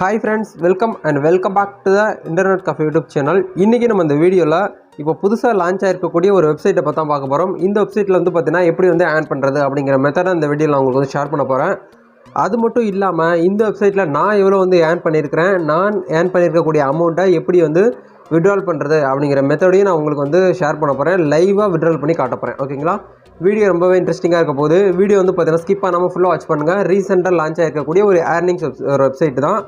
Hi friends welcome and welcome back to the internet cafe YouTube channel இன்றைக்கி நம்ம இந்த வீடியோவில் இப்போ புதுசாக லான்ச் ஆகிருக்கக்கூடிய ஒரு வெப்சைட்டை பார்த்தா பார்க்க போகிறோம் இந்த வெப்சைட்டில் வந்து பார்த்தீங்கன்னா எப்படி வந்து ஆன் பண்ணுறது அப்படிங்கிற மெத்தடை இந்த வீடியோவில் நான் உங்களுக்கு வந்து ஷேர் பண்ண போகிறேன் அது மட்டும் இல்லாமல் இந்த வெப்சைட்டில் நான் எவ்வளோ வந்து ஏர்ன் பண்ணியிருக்கிறேன் நான் ஏர்ன் பண்ணியிருக்கக்கூடிய அமௌண்ட்டை எப்படி வந்து விட்ரால் பண்ணுறது அப்படிங்கிற மெத்தடையும் நான் உங்களுக்கு வந்து ஷேர் பண்ண போகிறேன் லைவாக விட்ரால் பண்ணி காட்ட போகிறேன் ஓகேங்களா வீடியோ ரொம்பவே இன்ட்ரெஸ்டிங்காக இருக்க போகுது. வீடியோ வந்து பார்த்தீங்கன்னா ஸ்கிப் பண்ணாமல் ஃபுல்லாக வாட்ச் பண்ணுங்கள் ரீசெண்டாக லான்ச் ஆகிருக்கக்கூடிய ஒரு ஏர்னிங்ஸ் ஒரு வெப்சைட் தான்.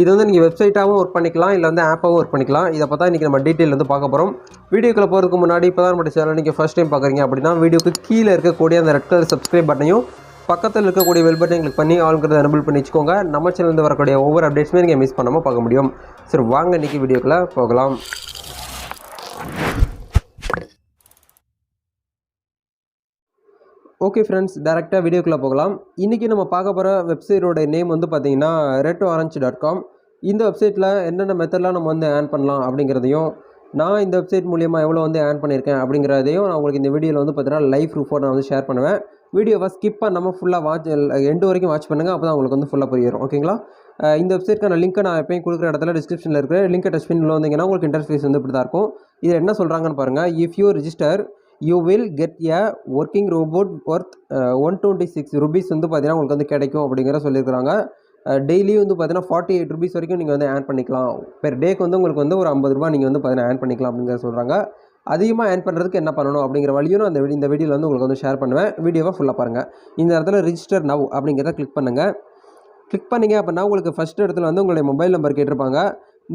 இது வந்து நீங்கள் வெப்சைட்டாகவும் ஒர்க் பண்ணிக்கலாம் இல்லை வந்து ஆப்பாகவும் ஒர்க் பண்ணிக்கலாம். இதை பார்த்தா இன்றைக்கி நம்ம டீட்டெயில் வந்து பார்க்க போகிறோம் வீடியோக்குள்ளே போகிறதுக்கு முன்னாடி இப்போ தான் நம்ம சேனல் நீங்கள் ஃபஸ்ட் டைம் பார்க்குறீங்க அப்படின்னா வீடியோக்கு கீழே இருக்கக்கூடிய அந்த ரெட் கலர் சப்ஸ்கிரைப் பட்டனையும் பக்கத்தில் இருக்கக்கூடிய பெல் பட்டன் கிளிக் பண்ணி ஆளுங்கிறத எனபிள் பண்ணி வச்சுக்கோங்க. நம்ம சேனல்ந்து வரக்கூடிய ஒவ்வொரு அப்டேட்ஸுமே நீங்கள் மிஸ் பண்ணாமல் பார்க்க முடியும். சரி வாங்க இன்றைக்கி வீடியோக்குள்ளே போகலாம். ஓகே ஃப்ரெண்ட்ஸ் டேரெக்டாக வீடியோக்குள்ளே போகலாம். இன்றைக்கி நம்ம பார்க்க போகிற வெப்சைட்டோட நேம் வந்து பார்த்தீங்கன்னா ரெட் ஆரஞ்சு டாட் காம் இந்த வெப்சைட்டில் என்னென்ன மெத்தட்லாம் நம்ம வந்து ஆன் பண்ணலாம் அப்படிங்கிறதையும் நான் இந்த வெப்சைட் மூலியமாக எவ்வளோ வந்து ஆன் பண்ணியிருக்கேன் அப்படிங்கிறதையும் நான் உங்களுக்கு இந்த வீடியோவில் வந்து பார்த்தீங்கன்னா லைஃப் ரிப்போர்ட் நான் வந்து ஷேர் பண்ணுவேன். வீடியோவை ஸ்கிப்பாக நம்ம ஃபுல்லாக வாட்ச் எண்டு வரைக்கும் வாட்ச் பண்ணுங்கள் அப்போ தான் உங்களுக்கு வந்து ஃபுல்லாக புரியும் ஓகேங்களா இந்த வெப்சைட்க்கான லிங்க்கை நான் எப்பயும் கொடுக்குற இடத்துல டிஸ்கிரிப்ஷனில் இருக்கிற லிங்கை டச் பண்ணி வந்தீங்கன்னா உங்களுக்கு இன்டர்ஃபேஸ் வந்து இப்படி தான் இருக்கும். இது என்ன சொல்கிறாங்கன்னு பாருங்கள் if you register you will get a working robot worth one twenty six rupees வந்து பார்த்தீங்கன்னா உங்களுக்கு வந்து கிடைக்கும் அப்படிங்கிற சொல்லியிருக்கிறாங்க. Uh, டெய்லி வந்து பார்த்தீங்கன்னா ஃபார்ட்டி எயிட் ருபீஸ் வரைக்கும் நீங்கள் வந்து ஆன் பண்ணிக்கலாம். பெர் டேக்கு வந்து உங்களுக்கு வந்து ஒரு ஐம்பது ரூபா நீங்கள் வந்து பார்த்தீங்கன்னா ஆன் பண்ணிக்கலாம் அப்படிங்கிற சொல்கிறாங்க அதிகமாக ஆன் பண்ணுறதுக்கு என்ன பண்ணணும் அப்படிங்கிற வழியும் நான் அந்த இந்த வீடியோவில் வந்து உங்களுக்கு வந்து ஷேர் பண்ணுவேன். வீடியோவை ஃபுல்லாக பாருங்கள் இந்த இடத்துல ரிஜிஸ்டர் நவ் அப்படிங்கிறத கிளிக் பண்ணுங்கள் கிளிக் பண்ணிங்க அப்படின்னா உங்களுக்கு ஃபஸ்ட் இடத்துல வந்து உங்களுடைய மொபைல் நம்பர் கேட்டிருப்பாங்க.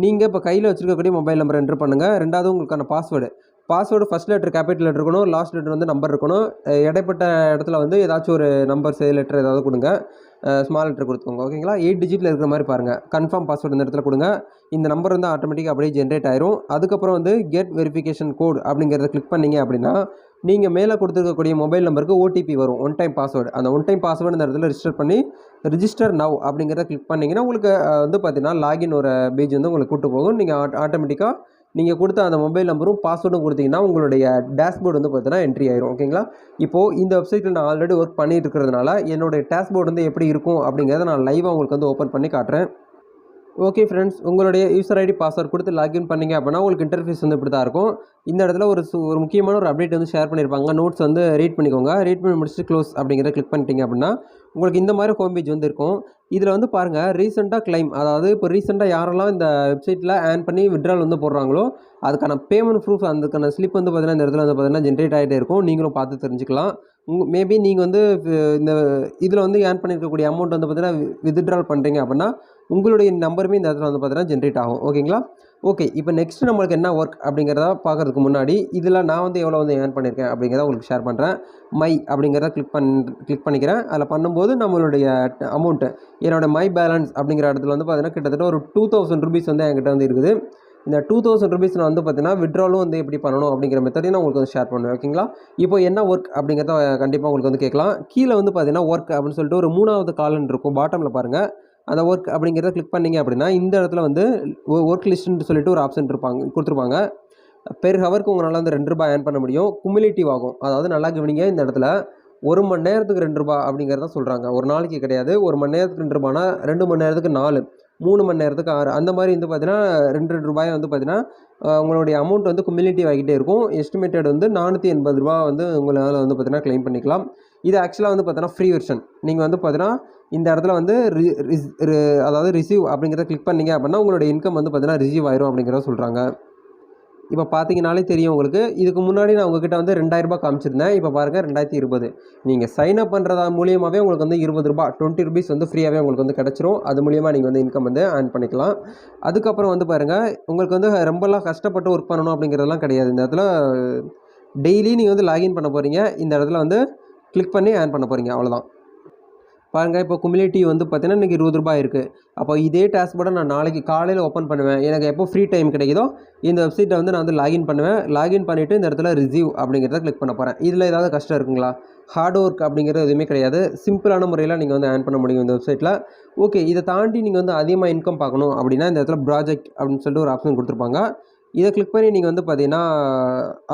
நீங்கள் இப்போ கையில் வச்சுருக்கக்கூடிய மொபைல் நம்பர் என்ட்ரு பண்ணுங்கள் ரெண்டாவது உங்களுக்கான password password first letter capital letter இருக்கணும் லாஸ்ட் லெட்டர் வந்து நம்பர் இருக்கணும். இடைப்பட்ட இடத்துல வந்து ஏதாச்சும் ஒரு நம்பர் சே லெட்டர் ஏதாவது கொடுங்க. ஸ்மால் லெட்டர் கொடுத்துக்கோங்க. ஓகேங்களா எயிட் டிஜிட்டில் இருக்கிற மாதிரி பாருங்கள் கன்ஃபார்ம் பாஸ்வேர்டு இந்த இடத்துல கொடுங்க. இந்த நம்பர் வந்து ஆட்டோமேட்டிக்காக அப்படியே ஜென்ரேட் ஆயிரும். அதுக்கப்புறம் வந்து கெட் வெரிஃபிகேஷன் கோட் அப்படிங்கிறத கிளிக் பண்ணீங்க அப்படின்னா நீங்கள் மேலே கொடுத்துருக்கக்கூடிய மொபைல் நம்பருக்கு ஓடிபி வரும். ஒன் டைம் பாஸ்வேர்டு அந்த ஒன் டைம் பாஸ்வேர்டு இந்த இடத்துல ரிஜிஸ்டர் பண்ணி ரிஜிஸ்டர் நவ் அப்படிங்கிறத கிளிக் பண்ணிங்கன்னா உங்களுக்கு வந்து பார்த்தீங்கன்னா லாகின் ஒரு பேஜ் வந்து உங்களுக்கு கூட்டு போகும். நீங்கள் ஆட்டோமேட்டிக்காக நீங்கள் கொடுத்த அந்த மொபைல் நம்பரும் பாஸ்வேர்டும் கொடுத்தீங்கன்னா உங்களுடைய டேஷ்போர்டு வந்து பார்த்தீங்கன்னா என்ட்ரி ஆயிரும் ஓகேங்களா இப்போது இந்த வெப்சைட்டில் நான் ஆல்ரெடி ஒர்க் பண்ணிட்டு இருக்கிறதுனால என்னுடைய டேஷ்போர்டு வந்து எப்படி இருக்கும் அப்படிங்கிறத நான் லைவாக உங்களுக்கு வந்து ஓப்பன் பண்ணி காட்டுறேன். ஓகே ஃப்ரெண்ட்ஸ் உங்களுடைய யூசர் ஐடி பாஸ்வேர்ட் கொடுத்து லாகின் பண்ணிங்க அப்படின்னா உங்களுக்கு இன்டர்ஃபேஸ் வந்து இப்படி தான் இருக்கும். இந்த இடத்துல ஒரு சு- ஒரு முக்கியமான ஒரு அப்டேட் வந்து ஷேர் பண்ணியிருப்பாங்க. நோட்ஸ் வந்து ரீட் பண்ணிக்கோங்க. ரீட் பண்ணி முடிச்சுட்டு க்ளோஸ் அப்படிங்கிறத கிளிக் பண்ணிட்டீங்க அப்படின்னா உங்களுக்கு இந்த மாதிரி ஹோம் பேஜ் வந்து இருக்கும். இதில் வந்து பாருங்கள் ரீசெண்டாக கிளைம் அதாவது இப்போ ரீசெண்டாக யாரெல்லாம் இந்த வெப்சைட்டில் ஆன் பண்ணி விட்ரால் வந்து போடுறாங்களோ அதுக்கான பேமெண்ட் ப்ரூஃப் அதுக்கான ஸ்லிப் வந்து பார்த்திங்கன்னா இந்த இடத்துல வந்து பார்த்திங்கன்னா ஜென்ரேட் ஆகிட்டே இருக்கும். நீங்களும் பார்த்து தெரிஞ்சுக்கலாம். உங்க மேபி நீங்கள் வந்து இந்த இதில் வந்து ஏர்ன் பண்ணியிருக்கக்கூடிய அமௌண்ட் வந்து பார்த்தீங்கன்னா வித்ட்ரால் பண்ணுறீங்க அப்படின்னா உங்களுடைய நம்பருமே இந்த இடத்துல வந்து பார்த்தீங்கன்னா ஜென்ரேட் ஆகும். ஓகேங்களா ஓகே இப்போ நெக்ஸ்ட் நம்மளுக்கு என்ன ஒர்க் அப்படிங்கிறத பார்க்குறதுக்கு முன்னாடி இதில் நான் வந்து எவ்வளோ வந்து ஏர்ன் பண்ணியிருக்கேன் அப்படிங்கிறத உங்களுக்கு ஷேர் பண்ணுறேன் மை அப்படிங்கிறத கிளிக் பண் கிளிக் பண்ணிக்கிறேன். அதில் பண்ணும்போது நம்மளுடைய அமௌண்ட்டு என்னோட மை பேலன்ஸ் அப்படிங்கிற இடத்துல வந்து பார்த்தீங்கன்னா கிட்டத்தட்ட ஒரு டூ தௌசண்ட் ருபீஸ் வந்து என்கிட்ட வந்து இருக்குது. இந்த டூ தௌசண்ட் ருபீஸ் நான் வந்து பார்த்தீங்கன்னா விட்ராலும் வந்து எப்படி பண்ணணும் அப்படிங்கிற மெத்தடையும் நான் உங்களுக்கு வந்து ஷேர் பண்ணுவேன் ஓகேங்களா இப்போ என்ன ஒர்க் அப்படிங்கிறத கண்டிப்பாக உங்களுக்கு வந்து கேட்கலாம். கீழே வந்து பார்த்தீங்கன்னா ஒர்க் அப்படின்னு சொல்லிட்டு ஒரு மூணாவது காலன் இருக்கும். பாட்டமில் பாருங்கள் அந்த ஒர்க் அப்படிங்கிறத கிளிக் பண்ணீங்க அப்படின்னா இந்த இடத்துல வந்து ஒர்க் லிஸ்ட்டுன்னு சொல்லிட்டு ஒரு ஆப்ஷன் இருப்பாங்க கொடுத்துருப்பாங்க. பெர் ஹவருக்கு உங்களால் வந்து ரெண்டு ரூபாய் ஏர்ன் பண்ண முடியும். குமிலேட்டிவ் ஆகும். அதாவது நல்லா கவனிங்க இந்த இடத்துல ஒரு மணி நேரத்துக்கு ரெண்டு ரூபாய் அப்படிங்கிறத சொல்கிறாங்க ஒரு நாளைக்கு கிடையாது. ஒரு மணி நேரத்துக்கு ரெண்டு ரூபானா ரெண்டு மணி நேரத்துக்கு நாலு. மூணு மணி நேரத்துக்கு ஆறு. அந்த மாதிரி வந்து பார்த்தீங்கன்னா ரெண்டு ரெண்டு ரூபாய் வந்து பார்த்தீங்கன்னா உங்களுடைய அமௌண்ட் வந்து குமுலேட்டிவ் ஆகிட்டே இருக்கும். எஸ்டிமேட்டட் வந்து நானூற்றி எண்பது ரூபா வந்து உங்களால் வந்து பார்த்தீங்கன்னா க்ளைம் பண்ணிக்கலாம். இது ஆக்சுவலாக வந்து பார்த்தீங்கன்னா ஃப்ரீ வெர்ஷன் நீங்கள் வந்து பார்த்தீங்கன்னா இந்த இடத்துல வந்து ரி- ரிஸ்- அதாவது ரிசீவ் அப்படிங்கிறத கிளிக் பண்ணிங்க அப்படின்னா உங்களோட இன்கம் வந்து பார்த்தீங்கன்னா ரிசீவ் ஆயிரும் அப்படிங்கிறத சொல்கிறாங்க இப்போ பார்த்தீங்கனாலே தெரியும் உங்களுக்கு. இதுக்கு முன்னாடி நான் உங்ககிட்ட வந்து ரெண்டாயிரரூபா காமிச்சிருந்தேன். இப்போ பாருங்கள் ரெண்டாயிரத்தி இருபது. நீங்கள் சைன் அப் பண்ணுறதா மூலியமாகவே உங்களுக்கு வந்து இருபது ரூபா டுவெண்ட்டி ருபீஸ் வந்து ஃப்ரீயாகவே உங்களுக்கு வந்து கிடச்சிரும். அது மூலியமாக நீங்கள் வந்து இன்கம் வந்து ஏர்ன் பண்ணிக்கலாம். அதுக்கப்புறம் வந்து பாருங்கள் உங்களுக்கு வந்து ரொம்பலாம் கஷ்டப்பட்டு ஒர்க் பண்ணணும் அப்படிங்கிறதெல்லாம் கிடையாது. இந்த இடத்துல டெய்லி நீங்கள் வந்து லாகின் பண்ண போகிறீங்க இந்த இடத்துல வந்து கிளிக் பண்ணி ஏர்ன் பண்ண போகிறீங்க அவ்வளோதான் பாருங்கள் இப்போ குமிலிட்டி வந்து பார்த்தீங்கன்னா இன்றைக்கி இருபது ரூபாய் இருக்குது அப்போ இதே டேஷ்போர்டை நான் நாளைக்கு காலையில் ஓப்பன் பண்ணுவேன். எனக்கு எப்போ ஃப்ரீ டைம் கிடைக்குதோ இந்த வெப்சைட்டை வந்து நான் வந்து லாகின் பண்ணுவேன். லாகின் பண்ணிவிட்டு இந்த இடத்துல ரிசீவ் அப்படிங்கிறத கிளிக் பண்ண போகிறேன் இதில் ஏதாவது கஷ்டம் இருக்குங்களா? ஹார்ட் ஒர்க் அப்படிங்கிறது எதுவுமே கிடையாது. சிம்பிளான முறையில் நீங்கள் வந்து ஏர்ன் பண்ண முடியும் இந்த வெப்சைட்டில் ஓகே இதை தாண்டி நீங்கள் வந்து அதிகமாக இன்கம் பார்க்கணும் அப்படின்னா இந்த இடத்துல ப்ராஜெக்ட் அப்படின்னு சொல்லிட்டு ஒரு ஆப்ஷன் கொடுத்துருப்பாங்க. இதை கிளிக் பண்ணி நீங்கள் வந்து பார்த்தீங்கன்னா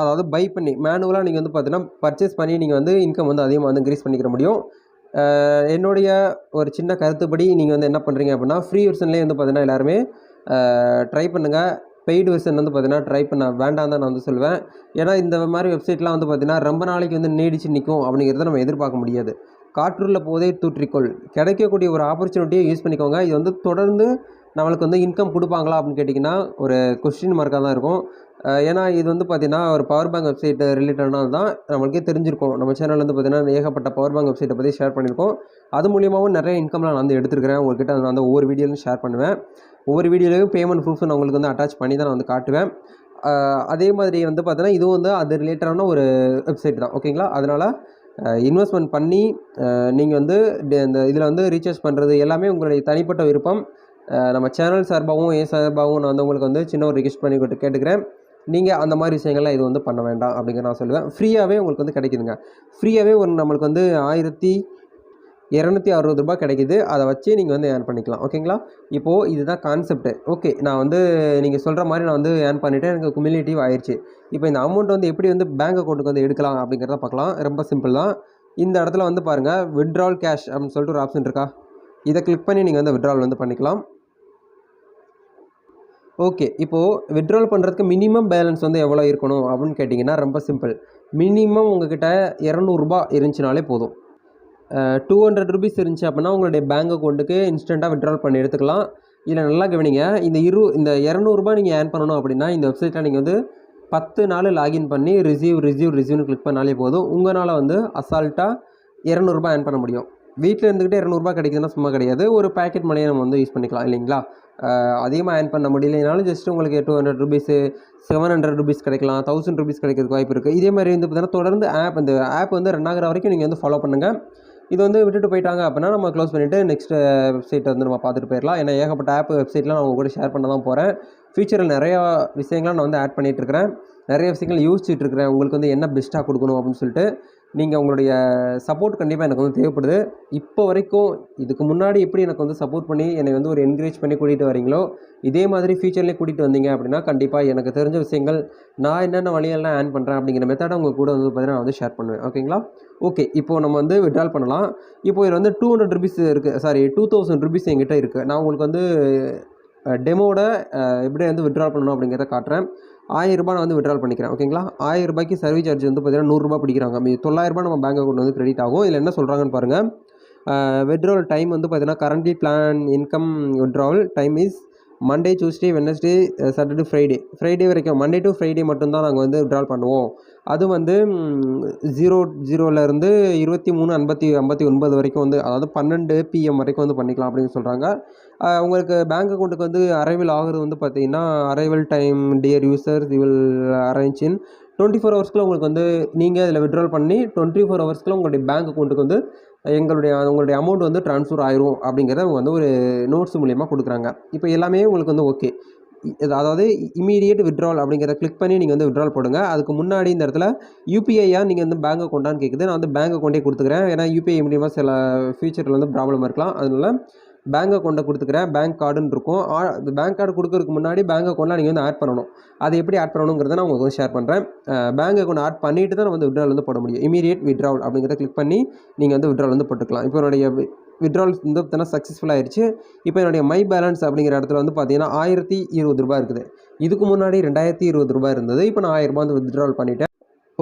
அதாவது பை பண்ணி மேனுவலாக நீங்கள் வந்து பார்த்தீங்கன்னா பர்ச்சேஸ் பண்ணி நீங்கள் வந்து இன்கம் வந்து அதிகமாக வந்து இன்க்ரீஸ் பண்ணிக்கிற முடியும். என்னுடைய ஒரு சின்ன கருத்துப்படி நீங்கள் வந்து என்ன பண்ணுறீங்க அப்படின்னா ஃப்ரீ வெர்ஷன்லேயே வந்து பார்த்தீங்கன்னா எல்லாருமே ட்ரை பண்ணுங்கள் பெய்டு வெர்ஷன் வந்து பார்த்தீங்கன்னா ட்ரை பண்ண வேண்டாம் தான் நான் வந்து சொல்லுவேன். ஏன்னா இந்த மாதிரி வெப்சைட்லாம் வந்து பார்த்தீங்கன்னா ரொம்ப நாளைக்கு வந்து நீடிச்சு நிற்கும் அப்படிங்கிறத நம்ம எதிர்பார்க்க முடியாது. காற்றுள்ள போதே தூற்றிக்கொள். கிடைக்கக்கூடிய ஒரு ஆப்பர்ச்சுனிட்டியை யூஸ் பண்ணிக்கோங்க. இது வந்து தொடர்ந்து நம்மளுக்கு வந்து இன்கம் கொடுப்பாங்களா அப்படின்னு கேட்டிங்கன்னா ஒரு கொஸ்டின் மார்க்காக தான் இருக்கும். ஏன்னா இது வந்து பார்த்தீங்கன்னா ஒரு பவர் பேங்க் வெப்சைட் ரிலேட்டடானது தான் நம்மளுக்கே தெரிஞ்சிருக்கும். நம்ம சேனல் வந்து பார்த்தீங்கன்னா ஏகப்பட்ட பவர் பேங்க் வெப்சைட்டை பற்றி ஷேர் பண்ணியிருக்கோம். அது மூலியமாகவும் நிறைய இன்கம்லாம் நான் வந்து எடுத்துருக்கிறேன். உங்கள்கிட்ட நான் வந்து ஒவ்வொரு வீடியோலையும் ஷேர் பண்ணுவேன். ஒவ்வொரு வீடியோலையும் பேமெண்ட் ப்ரூஃப் நான் உங்களுக்கு வந்து அட்டாச் பண்ணி தான் நான் வந்து காட்டுவேன். அதே மாதிரி வந்து பார்த்தீங்கன்னா இதுவும் வந்து அது ரிலேட்டடான ஒரு வெப்சைட் தான். ஓகேங்களா அதனால் இன்வெஸ்ட்மெண்ட் பண்ணி நீங்கள் வந்து இந்த இதில் வந்து ரீசார்ஜ் பண்ணுறது எல்லாமே உங்களுடைய தனிப்பட்ட விருப்பம். நம்ம சேனல் சார்பாகவும் என் சார்பாகவும் நான் வந்து உங்களுக்கு வந்து சின்ன ஒரு ரிக்வெஸ்ட் பண்ணி கொடுத்து கேட்டுக்கிறேன். நீங்கள் அந்த மாதிரி விஷயங்கள்லாம் இது வந்து பண்ண வேண்டாம் அப்படிங்கிற நான் சொல்லுவேன். ஃப்ரீயாகவே உங்களுக்கு வந்து கிடைக்குதுங்க. ஃப்ரீயாகவே ஒரு நம்மளுக்கு வந்து ஆயிரத்தி இரநூத்தி அறுபது ரூபாய் கிடைக்குது. அதை வச்சு நீங்கள் வந்து ஏர்ன் பண்ணிக்கலாம். ஓகேங்களா இப்போது இதுதான் கான்செப்ட் ஓகே நான் வந்து நீங்கள் சொல்கிற மாதிரி நான் வந்து ஏர்ன் பண்ணிவிட்டேன் எனக்கு குமிலேட்டிவ் ஆயிடுச்சு இப்போ இந்த அமௌண்ட் வந்து எப்படி வந்து பேங்க் அக்கௌண்ட்டுக்கு வந்து எடுக்கலாம் அப்படிங்கிறத பார்க்கலாம். ரொம்ப சிம்பிள் தான். இந்த இடத்துல வந்து பாருங்கள் விட்ரால் கேஷ் அப்படின்னு சொல்லிட்டு ஒரு ஆப்ஷன் இருக்கா? இதை கிளிக் பண்ணி நீங்கள் வந்து விட்ரால் வந்து பண்ணிக்கலாம். ஓகே இப்போது விட்ரால் பண்ணுறதுக்கு மினிமம் பேலன்ஸ் வந்து எவ்வளோ இருக்கணும் அப்படின்னு கேட்டிங்கன்னா ரொம்ப சிம்பிள் மினிமம் உங்ககிட்ட இரநூறுபா இருந்துச்சுனாலே போதும். டூ ஹண்ட்ரட் ருபீஸ் இருந்துச்சு அப்படின்னா உங்களுடைய பேங்க் அக்கௌண்ட்டுக்கு இன்ஸ்டண்ட்டாக விட்ரால் பண்ணி எடுத்துக்கலாம். இதில் நல்லா கவனிங்க. இந்த இரு இந்த இரநூறுபா நீங்கள் ஏர்ன் பண்ணணும் அப்படின்னா இந்த வெப்சைட்டில் நீங்கள் வந்து பத்து நாள் லாகின் பண்ணி ரிசீவ் ரிசீவ் ரிசீவ்னு கிளிக் பண்ணாலே போதும். உங்களால் வந்து அசால்ட்டாக இரநூறுபா ஏர்ன் பண்ண முடியும். வீட்டில் இருந்துக்கிட்டே இரநூறுபா கிடைக்குதுன்னா சும்மா கிடையாது. ஒரு பேக்கெட் மணியை நம்ம வந்து யூஸ் பண்ணிக்கலாம் இல்லைங்களா? அதிகமாக ஏர்ன் பண்ண முடியலைனாலும் ஜஸ்ட் உங்களுக்கு two hundred rupees seven hundred rupees கிடைக்கலாம் தௌசண்ட் ருபீஸ் கிடைக்கிறதுக்கு வாய்ப்பு இருக்குது இதே மாதிரி வந்து பார்த்தீங்கன்னா தொடர்ந்து ஆப் இந்த ஆப் வந்து ரன் ஆகிற வரைக்கும் நீங்கள் வந்து ஃபாலோ பண்ணுங்கள் இது வந்து விட்டுட்டு போயிட்டாங்க அப்படின்னா நம்ம க்ளோஸ் பண்ணிவிட்டு நெக்ஸ்ட் வெப்சைட்டை வந்து நம்ம பார்த்துட்டு போயிடலாம். ஏன்னா ஏகப்பட்ட ஆப் வெப்சைட்லாம் நான் உங்கள் கூட ஷேர் பண்ண தான் போகிறேன் ஃபியூச்சரில் நிறையா விஷயங்களை நான் வந்து ஆட் பண்ணிகிட்டு இருக்கிறேன். நிறைய விஷயங்கள் யோசிச்சுட்டு இருக்கிறேன் உங்களுக்கு வந்து என்ன பெஸ்ட்டாக கொடுக்கணும் அப்படின்னு சொல்லிட்டு நீங்கள் உங்களுடைய சப்போர்ட் கண்டிப்பாக எனக்கு வந்து தேவைப்படுது. இப்போ வரைக்கும் இதுக்கு முன்னாடி எப்படி எனக்கு வந்து சப்போர்ட் பண்ணி என்னை வந்து ஒரு என்கரேஜ் பண்ணி கூட்டிகிட்டு வரீங்களோ இதே மாதிரி ஃபியூச்சர்லேயே கூட்டிகிட்டு வந்தீங்க அப்படின்னா கண்டிப்பாக எனக்கு தெரிஞ்ச விஷயங்கள் நான் என்னென்ன வழியெல்லாம் ஆன் பண்ணுறேன் அப்படிங்கிற மெத்தடை உங்கள் கூட வந்து பார்த்தீங்கன்னா நான் வந்து ஷேர் பண்ணுவேன். ஓகேங்களா ஓகே இப்போது நம்ம வந்து விட்ரால் பண்ணலாம். இப்போ இதில் வந்து டூ ஹண்ட்ரட் ருபீஸ் இருக்குது சாரி டூ தௌசண்ட் ருபீஸ் என்கிட்ட இருக்குது நான் உங்களுக்கு வந்து டெமோட எப்படி வந்து விட்ரா பண்ணணும் அப்படிங்கிறத காட்டுறேன். ஆயிரம் ரூபாய் நான் வந்து விட்ரால் பண்ணிக்கிறேன். ஓகேங்களா ஆயிரம் ரூபாய்க்கு சர்வீஸ் சார்ஜ் வந்து பார்த்தீங்கன்னா நூறுரூபா பிடிக்கிறாங்க. மீதி தொள்ளாயிரம் ரூபாய் நம்ம பேங்க் அக்கௌண்ட் வந்து கிரெடிட் ஆகும். இதில் என்ன சொல்கிறாங்கன்னு பாருங்கள் விட்ரால் டைம் வந்து பார்த்தீங்கன்னா currently plan income withdrawal time is Monday Tuesday Wednesday Saturday Friday Friday வரைக்கும் மண்டே டு ஃப்ரைடே மட்டும்தான் நாங்கள் வந்து விட்ரால் பண்ணுவோம். அது வந்து ஜீரோ ஜீரோலேருந்து இருபத்தி மூணு ஐம்பத்தி ஐம்பத்தி ஒன்பது வரைக்கும் வந்து அதாவது பன்னெண்டு பிஎம் வரைக்கும் வந்து பண்ணிக்கலாம் அப்படின்னு சொல்கிறாங்க உங்களுக்கு பேங்க் அக்கௌண்ட்டுக்கு வந்து அரைவல் ஆகுறது வந்து பார்த்தீங்கன்னா arrival time dear user you will arrange in twenty four ஹவர்ஸ்க்குள்ள உங்களுக்கு வந்து நீங்கள் இதில் விட்ரால் பண்ணி டுவெண்ட்டி ஃபோர் ஹவர்ஸ்க்குள்ள உங்களுடைய பேங்க் அக்கௌண்ட்டுக்கு வந்து எங்களுடைய உங்களுடைய அமௌண்ட் வந்து ட்ரான்ஸ்ஃபர் ஆயிரும் அப்படிங்கிறத அவங்க வந்து ஒரு நோட்ஸ் மூலிமா கொடுக்குறாங்க. இப்போ எல்லாமே உங்களுக்கு வந்து ஓகே இது அதாவது இமீடியட் விட்ரால் அப்படிங்கிறத கிளிக் பண்ணி நீங்கள் வந்து விட்ரால் போடுங்க. அதுக்கு முன்னாடி இந்த இடத்துல யூபிஐயா நீங்கள் வந்து பேங்க் அக்கௌண்ட்டான்னு கேட்குது நான் வந்து பேங்க் அக்கௌண்ட்டே கொடுத்துக்கிறேன். ஏன்னா யூபிஐ மூலியமாக சில ஃபியூச்சரில் வந்து ப்ராப்ளம் இருக்கலாம். அதனால பேங்க் அக்கௌண்ட்டை கொடுத்துக்கிறேன். பேங்க் கார்டுன்னு இருக்கும். பேங்க் கார்டு கொடுக்கறதுக்கு முன்னாடி பேங்க் அக்கௌண்ட்டில் நீங்கள் வந்து ஆட் பண்ணணும். அதை எப்படி ஆட் பண்ணணுங்கிறத நான் உங்களுக்கு வந்து ஷேர் பண்ணுறேன் பேங்க் அக்கௌண்ட் ஆட் பண்ணிட்டு தான் நம்ம வந்து விட்ரால் வந்து போட முடியும். இமீடியட் விட்ரால் அப்படிங்கிறத கிளிக் பண்ணி நீங்கள் வந்து விட்ரால் வந்து போட்டுக்கலாம். இப்போ என்னுடைய விட்ரால் வந்து பார்த்தீங்கன்னா சக்ஸஸ்ஃபுல் ஆயிடுச்சு இப்போ என்னுடைய மை பேலன்ஸ் அப்படிங்கிற இடத்துல வந்து பார்த்தீங்கன்னா ஆயிரத்தி இருபது ரூபாய் இருக்குது. இதுக்கு முன்னாடி ரெண்டாயிரத்தி இருபது ரூபாய் இருந்தது. இப்போ நான் ஆயிரம் ரூபாய் வந்து வித்ட்ரால் பண்ணிட்டேன்.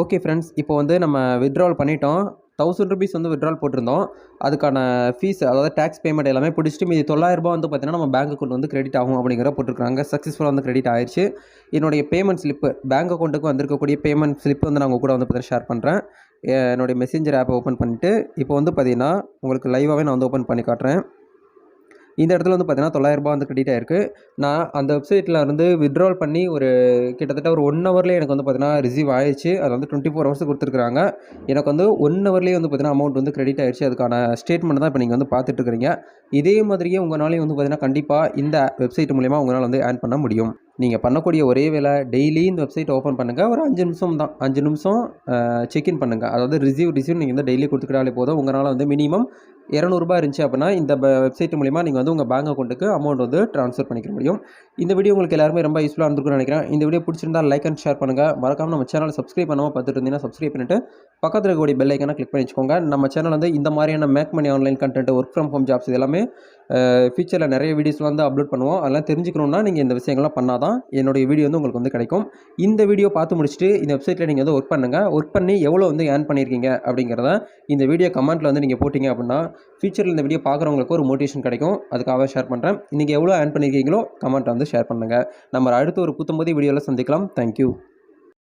ஓகே ஃப்ரெண்ட்ஸ் இப்போ வந்து நம்ம வித்ட்ரால் பண்ணிட்டோம். தௌசண்ட் ருபீஸ் வந்து விட்ரால் போட்டிருந்தோம். அதுக்கான ஃபீஸ் அதாவது டேக்ஸ் பேமெண்ட் எல்லாமே பிடிச்சிட்டு மீதி தொள்ளாயிரம் ரூபாய் வந்து பார்த்தீங்கன்னா நம்ம பேங்க் அக்கௌண்ட் வந்து கிரெடிட் ஆகும் அப்படிங்கிற போட்டிருக்காங்க சக்ஸஸ்ஃபுல்லாக வந்து கிரெடிட் ஆயிடுச்சு என்னுடைய பேமெண்ட் ஸ்லிப்பு பேங்க் அக்கௌண்ட்டுக்கு வந்திருக்கக்கூடிய பேமெண்ட் ஸ்லிப் வந்து நான் உங்கள் கூட வந்து பார்த்தீங்கன்னா ஷேர் பண்ணுறேன் என்னுடைய மெசேஞ்சர் ஆப்பை ஓப்பன் பண்ணிவிட்டு இப்போ வந்து பார்த்திங்கன்னா உங்களுக்கு லைவாகவே நான் வந்து ஓப்பன் பண்ணி காட்டுறேன். இந்த இடத்துல வந்து பார்த்தீங்கன்னா தொள்ளாயிரரூபா வந்து கிரெடிட் ஆயிருக்கு. நான் அந்த வெப்சைட்டில் இருந்து வித்ட்ரால் பண்ணி ஒரு கிட்டத்தட்ட ஒரு ஒன் ஹவர்லேயே எனக்கு வந்து பார்த்தீங்கன்னா ரிசீவ் ஆயிடுச்சு. அதில் வந்து டுவெண்ட்டி ஃபோர் ஹவர்ஸ் கொடுத்துருக்காங்க எனக்கு வந்து ஒன் ஹவர்லேயே வந்து பார்த்தீங்கன்னா அமௌண்ட் வந்து கிரெடிட் ஆயிடுச்சு. அதுக்கான ஸ்டேட்மெண்ட் தான் இப்போ நீங்கள் வந்து பார்த்துட்ருக்கிறீங்க இதே மாதிரியே உங்களாலையும் வந்து பார்த்தீங்கன்னா கண்டிப்பாக இந்த வெப்சைட் மூலிமா உங்களால் வந்து ஏர்ன் பண்ண முடியும். நீங்கள் பண்ணக்கூடிய ஒரே வேலை டெய்லி இந்த வெப்சைட் ஓப்பன் பண்ணுங்கள் ஒரு அஞ்சு நிமிஷம் தான். அஞ்சு நிமிஷம் செக்இன் பண்ணுங்கள் அதாவது ரிசீவ் ரிசீவ் நீங்கள் வந்து டெய்லி கொடுத்துக்கிட்டாலே போதும். உங்களால் வந்து மினிமம் இரநூறுபா இருந்துச்சு அப்படின்னா இந்த வெப்சைட் மூலிமா நீங்கள் வந்து உங்கள் பேங்க் அக்கௌண்ட்டுக்கு அமௌண்ட் வந்து ட்ரான்ஸ்ஃபர் பண்ணிக்க முடியும். இந்த வீடியோ உங்களுக்கு எல்லாருமே ரொம்ப யூஸ்ஃபுல்லாக இருந்திருக்கும்னு நினைக்கிறேன். இந்த வீடியோ பிடிச்சிருந்தா லைக் அண்ட் ஷேர் பண்ணுங்கள் மறக்காமல் நம்ம சேனலை சப்ஸ்கிரைப் பண்ணாமல் பார்த்துட்டு இருந்தீங்கன்னா சப்ஸ்கிரைப் பண்ணிட்டு பக்கத்தில் இருக்கக்கூடிய பெல் ஐக்கனை கிளிக் பண்ணி வச்சுக்கோங்க. நம்ம சேனல் வந்து இந்த மாதிரியான make money online content work from home jobs இது எல்லாமே ஃபியூச்சரில் நிறைய வீடியோஸ் வந்து அப்லோட் பண்ணுவோம். அதெல்லாம் தெரிஞ்சுக்கணுன்னா நீங்கள் இந்த விஷயங்கள்லாம் பண்ணால் தான் என்னுடைய வீடியோ வந்து உங்களுக்கு வந்து கிடைக்கும். இந்த வீடியோ பார்த்து முடிச்சுட்டு இந்த வெப்சைட்டில் நீங்கள் வந்து ஒர்க் பண்ணுங்கள் ஒர்க் பண்ணி எவ்வளோ வந்து ஏர்ன் பண்ணியிருக்கீங்க அப்படிங்கிறத இந்த வீடியோ கமெண்ட்டில் வந்து நீங்கள் போட்டிங்க அப்படின்னா ஃபியூச்சரில் இந்த வீடியோ பார்க்குறவங்களுக்கு ஒரு மோட்டிவேஷன் கிடைக்கும். அதுக்காக ஷேர் பண்ணுறேன் இன்றைக்கி எவ்வளோ ஏர்ன் பண்ணியிருக்கீங்களோ கமெண்ட்டை வந்து ஷேர் பண்ணுங்கள் நம்ம அடுத்த ஒரு புத்தம்போது வீடியோவில் சந்திக்கலாம். தேங்க்யூ